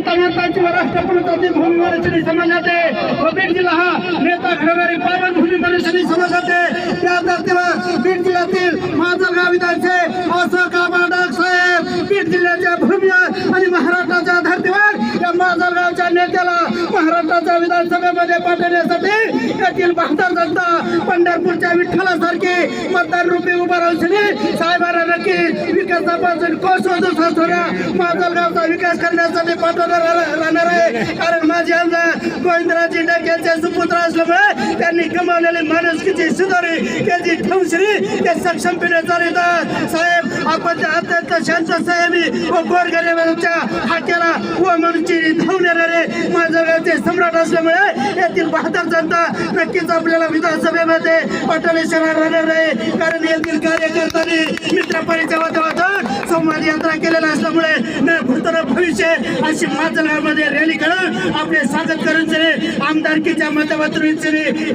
तळमताची व राष्ट्रपुरुषाची भूमी मनसरी समाजाचे व बीड जिल्हा हा नेता खरगारी पावन भूमी मनसरी समाजाचे त्या धर्तीवर बीड जिल्ह्यातील माजलगाव विधानचे असं कामाडाग साहेब बीड जिल्ह्याच्या भूमी आणि महाराष्ट्राच्या धर्तीवर या माजलगावच्या नेत्याला महाराष्ट्राच्या विधानसभेमध्ये पाठवण्यासाठी येथील बहादर जनता पंढरपूरच्या विठ्ठलासारखी मतदार रूपी उभा राहून सनी साहेबांना नक्की विकासापासून कोस दुसऱ्या माजलगावचा विकास करण्यासाठी पाठवणार राहणार आहे. कारण माझे आमदार गोविंदराजी डकेचे सुपुत्र असल्यामुळे त्यांनी कमावलेली माणुसकीची सुधारी त्याची ठेवसरी ते सक्षमपणे चालवतात. साहेब आपण अत्यंत शांत साहेबी व गोरगरिबांच्या हाक्याला व मनुष्य धावून येणारे माझ्या सम्राट असल्यामुळे येथील बहादर जनता नक्कीच आपल्याला विधानसभेमध्ये पाठवण्याशिवाय राहणार आहे. कारण येथील कार्यकर्त्यांनी मित्र परिचयावर संवाद यात्रा केलेला असल्यामुळे न भविष्य अशी माझगावमध्ये रॅली करून आपले स्वागत करून सरे आमदारकीच्या माध्यमातून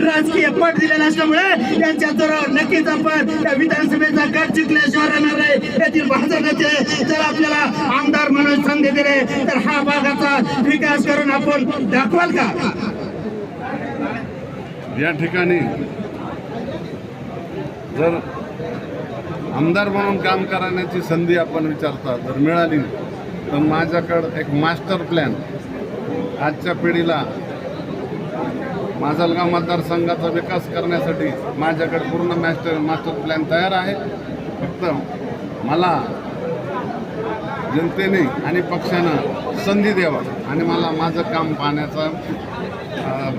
राजकीय पट दिलेला असल्यामुळे यांच्या जोरावर नक्कीच आपण या विधानसभेचा गट जिंकल्याशिवाय राहणार आहे. येथील भाजपचे जर आपल्याला आमदार म्हणून संधी दिले तर हा भागाचा विकास करून आपण दाखवाल का? या ठिकाणी जर आमदार म्हणून काम करण्याची संधी आपण विचारता जर मिळाली तर माझ्याकडं एक मास्टर प्लॅन आजच्या पिढीला माजलगाव मतदारसंघाचा विकास करण्यासाठी माझ्याकडे पूर्ण मास्टर मास्टर प्लॅन तयार आहे. फक्त मला जनतेने आणि पक्षानं संधी द्यावा आणि मला माझं काम पाहण्याचा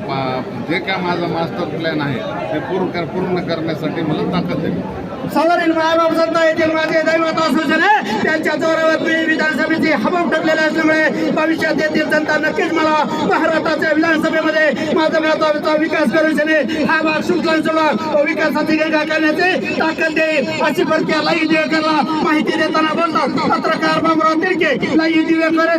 पा- जे काय माझं मास्टर प्लॅन आहे ते पूर्ण कर पूर्ण करण्यासाठी मला ताकद द्यावी. सवारील मायाबाप जनता येथील माझे दैवत असल्याने त्यांच्या जोरावर मी विधानसभेची हवा ठरलेली असल्यामुळे भविष्यात येथील जनता नक्कीच मला महाराष्ट्राच्या विधानसभेमध्ये माझा गावाचा विकास करून हा भाग सुखला विकासाची गंगा करण्याची ताकद देईल अशी प्रक्रिया लई दिवेकरला माहिती देताना बोलतात. पत्रकार बाबराव तिडके लई दिवेकर